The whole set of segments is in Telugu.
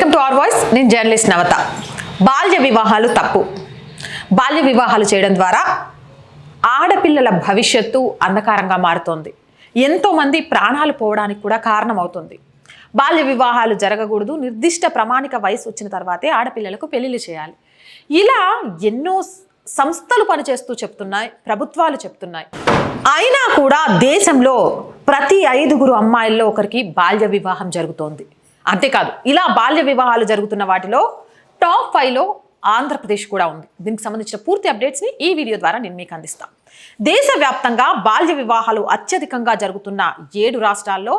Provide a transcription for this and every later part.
వెల్కమ్ టు అవర్ వాయిస్ నేను జర్నలిస్ట్ నవత. బాల్య వివాహాలు తప్పు. బాల్య వివాహాలు చేయడం ద్వారా ఆడపిల్లల భవిష్యత్తు అంధకారంగా మారుతోంది. ఎంతోమంది ప్రాణాలు పోవడానికి కూడా కారణమవుతుంది. బాల్య వివాహాలు జరగకూడదు. నిర్దిష్ట ప్రామాణిక వయసు వచ్చిన తర్వాతే ఆడపిల్లలకు పెళ్ళిళ్ళు చేయాలి. ఇలా ఎన్నో సంస్థలు పనిచేస్తూ చెప్తున్నాయి. ప్రభుత్వాలు చెప్తున్నాయి. అయినా కూడా దేశంలో ప్రతి ఐదుగురు అమ్మాయిల్లో ఒకరికి బాల్య వివాహం జరుగుతోంది. అంతేకాదు ఇలా బాల్య వివాహాలు జరుగుతున్న వాటిలో టాప్ ఫైవ్లో ఆంధ్రప్రదేశ్ కూడా ఉంది. దీనికి సంబంధించిన పూర్తి అప్డేట్స్ని ఈ వీడియో ద్వారా నేను మీకు అందిస్తాను. దేశవ్యాప్తంగా బాల్య వివాహాలు అత్యధికంగా జరుగుతున్న ఏడు రాష్ట్రాల్లో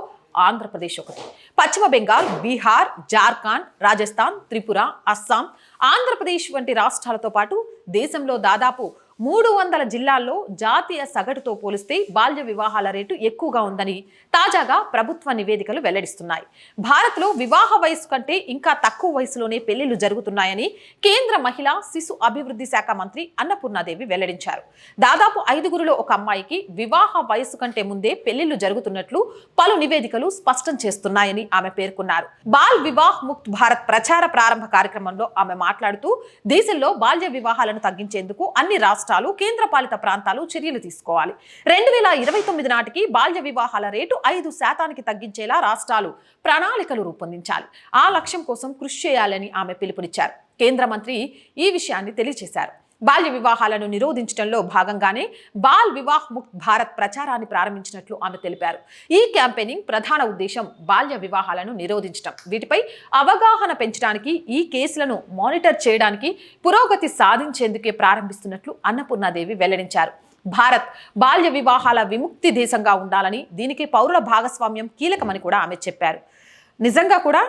ఆంధ్రప్రదేశ్ ఒకటి. పశ్చిమ బెంగాల్ బీహార్ జార్ఖండ్ రాజస్థాన్ త్రిపుర అస్సాం ఆంధ్రప్రదేశ్ వంటి రాష్ట్రాలతో పాటు దేశంలో దాదాపు మూడు వందల జిల్లాల్లో జాతీయ సగటుతో పోలిస్తే బాల్య వివాహాల రేటు ఎక్కువగా ఉందని తాజాగా ప్రభుత్వ నివేదికలు వెల్లడిస్తున్నాయి. భారత్లో వివాహ వయసు కంటే ఇంకా తక్కువ వయసులోనే పెళ్ళిళ్ళు జరుగుతున్నాయని కేంద్ర మహిళా శిశు అభివృద్ధి శాఖ మంత్రి అన్నపూర్ణాదేవి వెల్లడించారు. దాదాపు ఐదుగురులో ఒక అమ్మాయికి వివాహ వయసు కంటే ముందే పెళ్ళిళ్ళు జరుగుతున్నట్లు పలు నివేదికలు స్పష్టం చేస్తున్నాయని ఆమె పేర్కొన్నారు. బాల్ వివాహ్ ముక్త్ భారత్ ప్రచార ప్రారంభ కార్యక్రమంలో ఆమె మాట్లాడుతూ దేశంలో బాల్య వివాహాలను తగ్గించేందుకు అన్ని రాష్ట్రాలు కేంద్రపాలిత ప్రాంతాలు చర్యలు తీసుకోవాలి. రెండు వేల ఇరవై తొమ్మిది నాటికి బాల్య వివాహాల రేటు ఐదు శాతానికి తగ్గించేలా రాష్ట్రాలు ప్రణాళికలు రూపొందించాలి. ఆ లక్ష్యం కోసం కృషి చేయాలని ఆమె పిలుపునిచ్చారు. కేంద్ర మంత్రి ఈ విషయాన్ని తెలియజేశారు బాల్య వివాహాలను నిరోధించడంలో భాగంగానే బాల్ వివాహ్ ముక్త్ భారత్ ప్రచారాన్ని ప్రారంభించినట్లు ఆమె తెలిపారు. ఈ క్యాంపెయినింగ్ ప్రధాన ఉద్దేశం బాల్య వివాహాలను నిరోధించడం వీటిపై అవగాహన పెంచడానికి ఈ కేసులను మానిటర్ చేయడానికి పురోగతి సాధించేందుకే ప్రారంభిస్తున్నట్లు అన్నపూర్ణాదేవి వెల్లడించారు. భారత్ బాల్య వివాహాల విముక్తి దేశంగా ఉండాలని దీనికి పౌరుల భాగస్వామ్యం కీలకమని కూడా ఆమె చెప్పారు. నిజంగా కూడా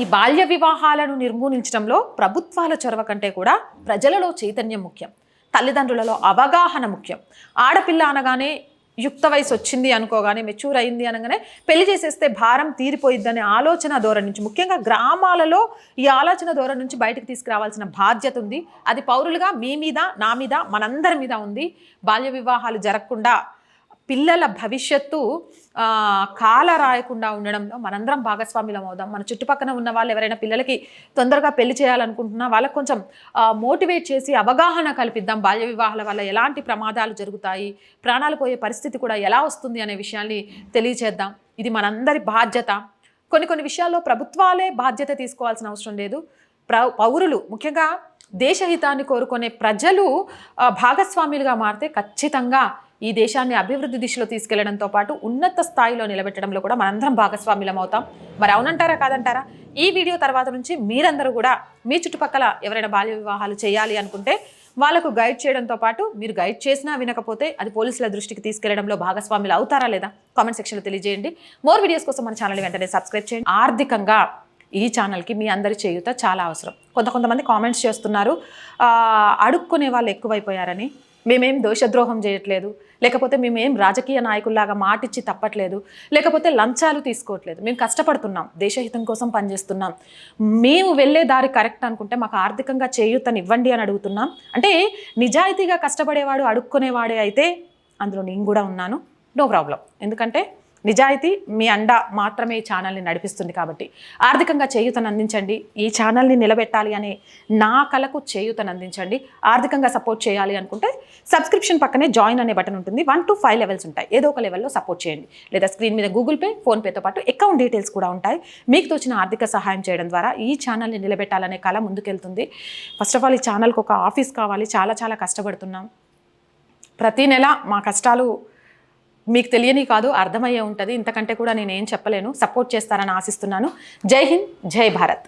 ఈ బాల్య వివాహాలను నిర్మూలించడంలో ప్రభుత్వాల చొరవ కంటే కూడా ప్రజలలో చైతన్యం ముఖ్యం. తల్లిదండ్రులలో అవగాహన ముఖ్యం. ఆడపిల్ల అనగానే యుక్త వయసు వచ్చింది అనుకోగానే మెచ్యూర్ అయింది అనగానే పెళ్ళి చేసేస్తే భారం తీరిపోయిద్దనే ఆలోచన ధోరణి నుంచి ముఖ్యంగా గ్రామాలలో ఈ ఆలోచన ధోరణి నుంచి బయటకు తీసుకురావాల్సిన బాధ్యత ఉంది. అది పౌరులుగా మీ మీద నా మీద మనందరి మీద ఉంది. బాల్య వివాహాలు జరగకుండా పిల్లల భవిష్యత్తు కాల రాయకుండా ఉండడంలో మనందరం భాగస్వామ్యులం అవుదాం. మన చుట్టుపక్కన ఉన్న వాళ్ళు ఎవరైనా పిల్లలకి తొందరగా పెళ్ళి చేయాలనుకుంటున్నా వాళ్ళకి కొంచెం మోటివేట్ చేసి అవగాహన కల్పిద్దాం. బాల్య వివాహాల వల్ల ఎలాంటి ప్రమాదాలు జరుగుతాయి ప్రాణాలు పోయే పరిస్థితి కూడా ఎలా వస్తుంది అనే విషయాన్ని తెలియచేద్దాం. ఇది మనందరి బాధ్యత. కొన్ని కొన్ని విషయాల్లో ప్రభుత్వాలే బాధ్యత తీసుకోవాల్సిన అవసరం లేదు. ప్ర పౌరులు ముఖ్యంగా దేశహితాన్ని కోరుకునే ప్రజలు భాగస్వాములుగా మారితే ఖచ్చితంగా ఈ దేశాన్ని అభివృద్ధి దిశలో తీసుకెళ్ళడంతో పాటు ఉన్నత స్థాయిలో నిలబెట్టడంలో కూడా మనందరం భాగస్వామ్యం అవుతాం మరి అవునంటారా కాదంటారా? ఈ వీడియో తర్వాత నుంచి మీరందరూ కూడా మీ చుట్టుపక్కల ఎవరైనా బాల్య వివాహాలు చేయాలి అనుకుంటే వాళ్ళకు గైడ్ చేయడంతో పాటు మీరు గైడ్ చేసినా వినకపోతే అది పోలీసుల దృష్టికి తీసుకెళ్ళడంలో భాగస్వాములు అవుతారా లేదా? కామెంట్ సెక్షన్లో తెలియజేయండి. మోర్ వీడియోస్ కోసం మన ఛానల్ వెంటనే సబ్స్క్రైబ్ చేయండి. ఆర్థికంగా ఈ ఛానల్కి మీ అందరి చేయుత చాలా అవసరం. కొంత కొంతమంది కామెంట్స్ చేస్తున్నారు. అడుక్కునే వాళ్ళు ఎక్కువైపోయారని. మేమేం దోషద్రోహం చేయట్లేదు. లేకపోతే మేమేం రాజకీయ నాయకుల్లాగా మాటిచ్చి తప్పట్లేదు. లేకపోతే లంచాలు తీసుకోవట్లేదు. మేము కష్టపడుతున్నాం. దేశహితం కోసం పనిచేస్తున్నాం. మేము వెళ్ళే దారి కరెక్ట్ అనుకుంటే మాకు ఆర్థికంగా చేయూతని ఇవ్వండి అని అడుగుతున్నాం. అంటే నిజాయితీగా కష్టపడేవాడు అడుక్కునేవాడే అయితే అందులో నేను కూడా ఉన్నాను. No problem. ఎందుకంటే నిజాయితీ మీ అండ మాత్రమే ఈ ఛానల్ని నడిపిస్తుంది కాబట్టి ఆర్థికంగా చేయూతను అందించండి. ఈ ఛానల్ని నిలబెట్టాలి అనే నా కలకు చేయూతను అందించండి. ఆర్థికంగా సపోర్ట్ చేయాలి అనుకుంటే సబ్స్క్రిప్షన్ పక్కనే జాయిన్ అనే బటన్ ఉంటుంది. వన్ టు ఫైవ్ లెవెల్స్ ఉంటాయి. ఏదో ఒక లెవెల్లో సపోర్ట్ చేయండి. లేదా స్క్రీన్ మీద గూగుల్ పే ఫోన్పేతో పాటు అకౌంట్ డీటెయిల్స్ కూడా ఉంటాయి. మీకు తోచిన ఆర్థిక సహాయం చేయడం ద్వారా ఈ ఛానల్ని నిలబెట్టాలనే కళ ముందుకెళ్తుంది. ఫస్ట్ ఆఫ్ ఆల్ ఈ ఛానల్కి ఒక ఆఫీస్ కావాలి. చాలా చాలా కష్టపడుతున్నాం. ప్రతి నెల మా కష్టాలు మీకు తెలియని కాదు అర్థమయ్యే ఉంటుంది. ఇంతకంటే కూడా నేను ఏం చెప్పలేను. సపోర్ట్ చేస్తారని ఆశిస్తున్నాను. జై హింద్ జై భారత్.